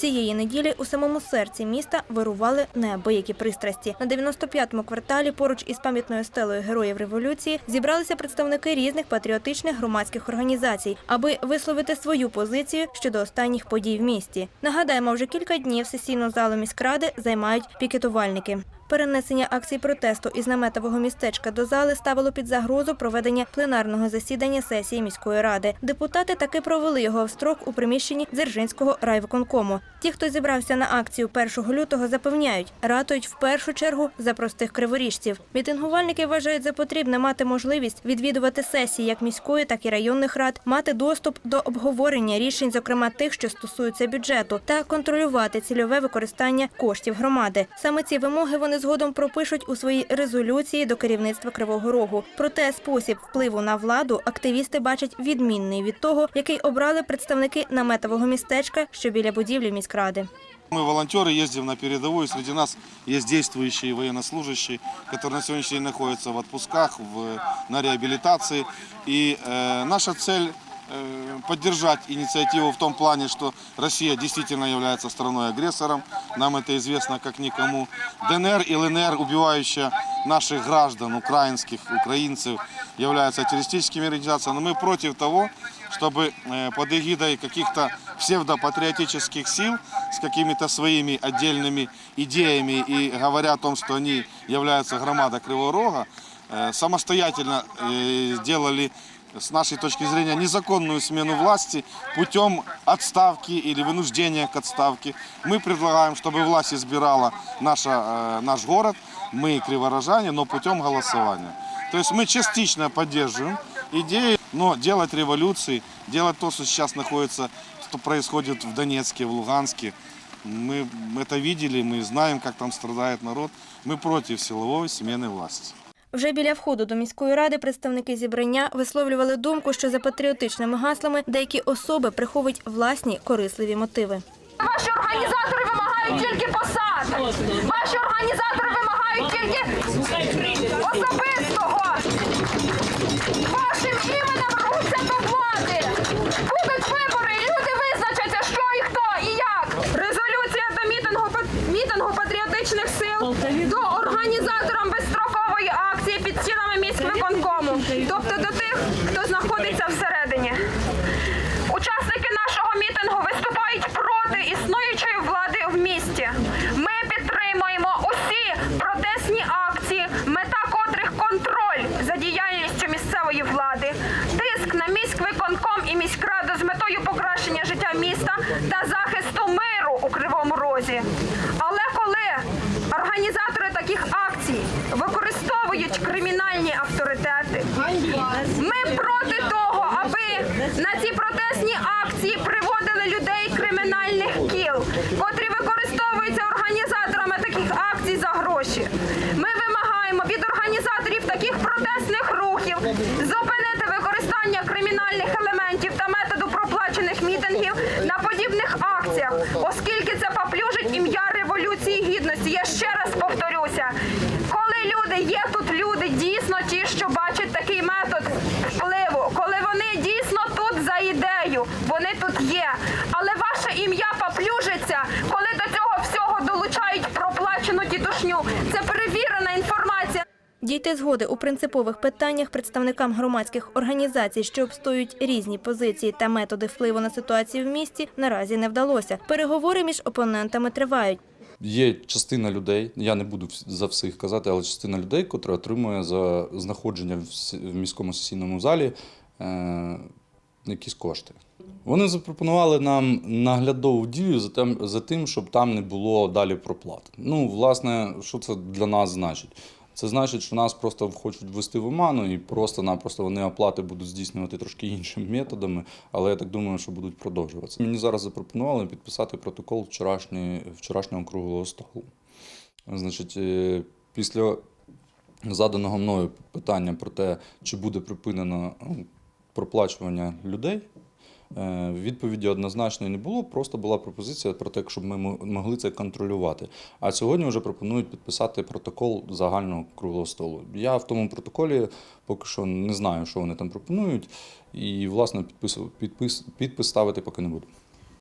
Цієї неділі у самому серці міста вирували неабиякі пристрасті. На 95-му кварталі поруч із пам'ятною стелою героїв революції зібралися представники різних патріотичних громадських організацій, аби висловити свою позицію щодо останніх подій в місті. Нагадаємо, вже кілька днів сесійну залу міськради займають пікетувальники. Перенесення акцій протесту із наметового містечка до зали ставило під загрозу проведення пленарного засідання сесії міської ради. Депутати таки провели його в строк у приміщенні Дзержинського райвиконкому. Ті, хто зібрався на акцію 1 лютого, запевняють, ратують в першу чергу за простих криворіжців. Мітингувальники вважають за потрібне мати можливість відвідувати сесії як міської, так і районних рад, мати доступ до обговорення рішень, зокрема тих, що стосуються бюджету, та контролювати цільове використання коштів громади. Саме ці вимоги вони згодом пропишуть у своїй резолюції до керівництва Кривого Рогу. Проте спосіб впливу на владу активісти бачать відмінний від того, який обрали представники наметового містечка, що біля будівлі міськради. Мы волонтеры, ездим на передовую, среди нас есть действующие военнослужащие, которые на сегодняшний день находятся в отпусках, в, на реабилитации. И э, наша цель э, поддержать инициативу в том плане, что Россия действительно является страной-агрессором, нам это известно как никому. ДНР и ЛНР, убивающая наших граждан, украинских, украинцев, являются террористическими организациями. Но мы против того, чтобы э, под эгидой каких-то псевдопатриотических сил с какими-то своими отдельными идеями и говоря о том, что они являются громадой Кривого Рога, э, самостоятельно э, делали с нашей точки зрения незаконную смену власти путем отставки или вынуждения к отставке. Мы предлагаем, чтобы власть избирала наша, э, наш город, мы криворожане, но путем голосования. То есть мы частично поддерживаем идеи, но делать революции, делать то, что сейчас находится, что происходит в Донецке, в Луганске, мы это видели, мы знаем, как там страдает народ. Мы против силовой смены власти. Вже біля входу до міської ради представники зібрання висловлювали думку, що за патріотичними гаслами деякі особи приховують власні корисливі мотиви. Ваші організатори вимагають тільки посад. Ваші організатори вимагають тільки особистого. Вашим іменем рвуться до влади. Будуть вибори, і люди визначаться, що і хто, і як. Резолюція до мітингу, мітингу патріотичних сил до організаторам безстрокової акції під стінами міськвиконкому. Тобто до тих, хто знаходиться всередині. Учасники нашого мітингу виступають проти існуючої влади в місті. Ми підтримуємо усі протестні акції, мета котрих контроль за діяльністю місцевої влади, тиск на міськвиконком і міськраду з метою покращення життя міста та захисту миру у Кривому Розі. Але коли організатори таких акцій використовують кримінальні авторитети, ми проти того, аби на ці протестні акції приводили людей кримінальних кіл, котрі використовуються організаторами таких акцій за гроші. Ми вимагаємо від організаторів таких протестних рухів зупинити використання кримінальних елементів та коли люди є тут люди, дійсно ті, що бачать такий метод впливу, коли вони дійсно тут за ідею, вони тут є. Але ваше ім'я поплюжиться, коли до цього всього долучають проплачену дідушню. Це перевірена інформація. Дійти згоди у принципових питаннях представникам громадських організацій, що обстоюють різні позиції та методи впливу на ситуацію в місті, наразі не вдалося. Переговори між опонентами тривають. Є частина людей, я не буду за всіх казати, але частина людей, котра отримує за знаходження в міському сесійному залі е, якісь кошти. Вони запропонували нам наглядову дію за тим, за тим, щоб там не було далі проплат. Ну, власне, що це для нас значить? Це значить, що нас просто хочуть ввести в оману і просто-напросто вони оплати будуть здійснювати трошки іншими методами, але я так думаю, що будуть продовжуватися. Мені зараз запропонували підписати протокол вчорашньої, вчорашнього круглого столу. Значить, е, після заданого мною питання про те, чи буде припинено ну, проплачування людей. Е, Відповіді однозначної не було, просто була пропозиція про те, щоб ми могли це контролювати. А сьогодні вже пропонують підписати протокол загального круглого столу. Я в тому протоколі поки що не знаю, що вони там пропонують, і власне підпис, підпис, підпис ставити поки не буду.